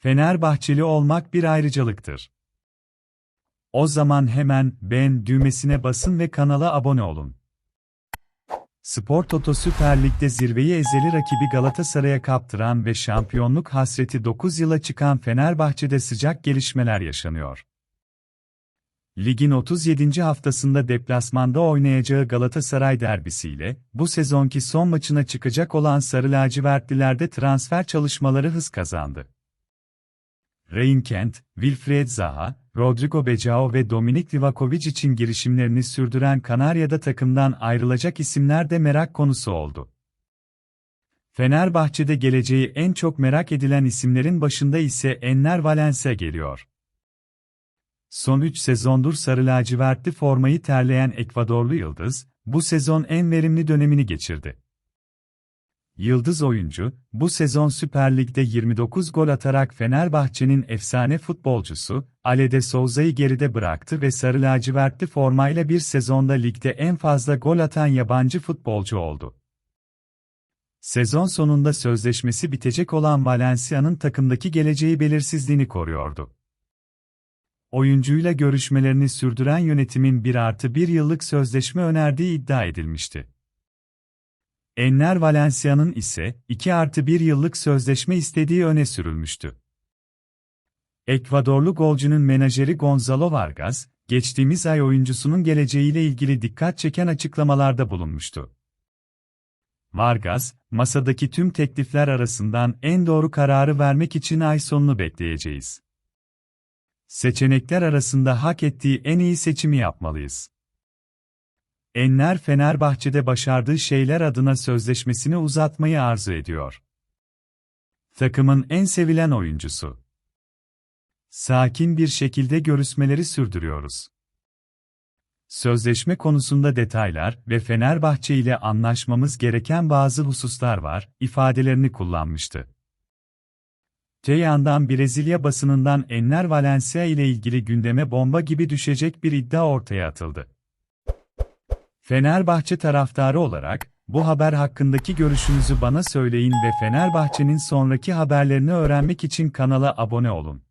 Fenerbahçeli olmak bir ayrıcalıktır. O zaman hemen beğen düğmesine basın ve kanala abone olun. Spor Toto Süper Lig'de zirveyi ezeli rakibi Galatasaray'a kaptıran ve şampiyonluk hasreti 9 yıla çıkan Fenerbahçe'de sıcak gelişmeler yaşanıyor. Ligin 37. haftasında deplasmanda oynayacağı Galatasaray derbisiyle, bu sezonki son maçına çıkacak olan Sarı Lacivertlilerde transfer çalışmaları hız kazandı. Reinkent, Wilfried Zaha, Rodrigo Becao ve Dominik Livakovic için girişimlerini sürdüren Kanarya'da takımdan ayrılacak isimler de merak konusu oldu. Fenerbahçe'de geleceği en çok merak edilen isimlerin başında ise Enner Valencia geliyor. Son 3 sezondur sarı lacivertli formayı terleyen Ekvadorlu Yıldız, bu sezon en verimli dönemini geçirdi. Yıldız oyuncu, bu sezon Süper Lig'de 29 gol atarak Fenerbahçe'nin efsane futbolcusu, Ale de Souza'yı geride bıraktı ve sarı lacivertli formayla bir sezonda ligde en fazla gol atan yabancı futbolcu oldu. Sezon sonunda sözleşmesi bitecek olan Valencia'nın takımdaki geleceği belirsizliğini koruyordu. Oyuncuyla görüşmelerini sürdüren yönetimin 1 artı 1 yıllık sözleşme önerdiği iddia edilmişti. Enner Valencia'nın ise 2 artı 1 yıllık sözleşme istediği öne sürülmüştü. Ekvadorlu golcünün menajeri Gonzalo Vargas, geçtiğimiz ay oyuncusunun geleceğiyle ilgili dikkat çeken açıklamalarda bulunmuştu. Vargas, masadaki tüm teklifler arasından en doğru kararı vermek için ay sonunu bekleyeceğiz. Seçenekler arasında hak ettiği en iyi seçimi yapmalıyız. Enner Fenerbahçe'de başardığı şeyler adına sözleşmesini uzatmayı arzu ediyor. Takımın en sevilen oyuncusu. Sakin bir şekilde görüşmeleri sürdürüyoruz. Sözleşme konusunda detaylar ve Fenerbahçe ile anlaşmamız gereken bazı hususlar var, ifadelerini kullanmıştı. Te yandan Brezilya basınından Enner Valencia ile ilgili gündeme bomba gibi düşecek bir iddia ortaya atıldı. Fenerbahçe taraftarı olarak, bu haber hakkındaki görüşünüzü bana söyleyin ve Fenerbahçe'nin sonraki haberlerini öğrenmek için kanala abone olun.